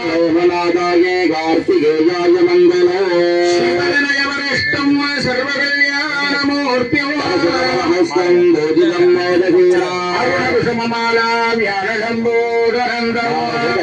లోమనాదాయే కార్తికేయాయ మంగళో శివనయవరిష్టం సర్వకళ్యాణమూర్త్యం నమస్తం భోజితం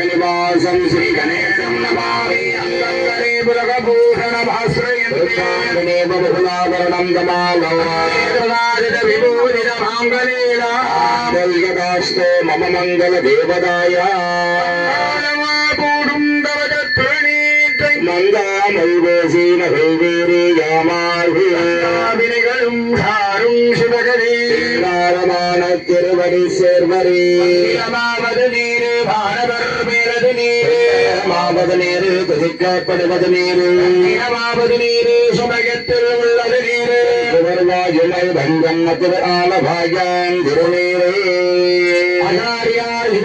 నివాసం శ్రీ గణేశం నమామి. అంగంగరే బులగభూషణ భాశ్రయంతే బహుళాభరణం గమాలో రాజిత విభూషిత మాంగళీలా మమ మంగళ దేవదాయ. மங்காமல் வேசி மகள் வேறு யாமாறு வினைகளும் காரும் சிவகரி காரமான திருவடி சேர்வரி. மாவது நீரு பாடவர் மேலது நீரு. மாவது நீரு துதிக்கப்படுவது நீரு. மாவது நீரு சுமயத்தில் உள்ளது நீரு. திருவருவாயுமை வஞ்சம் மதுர ஆலபாயம் திருநீரே. அகாரிய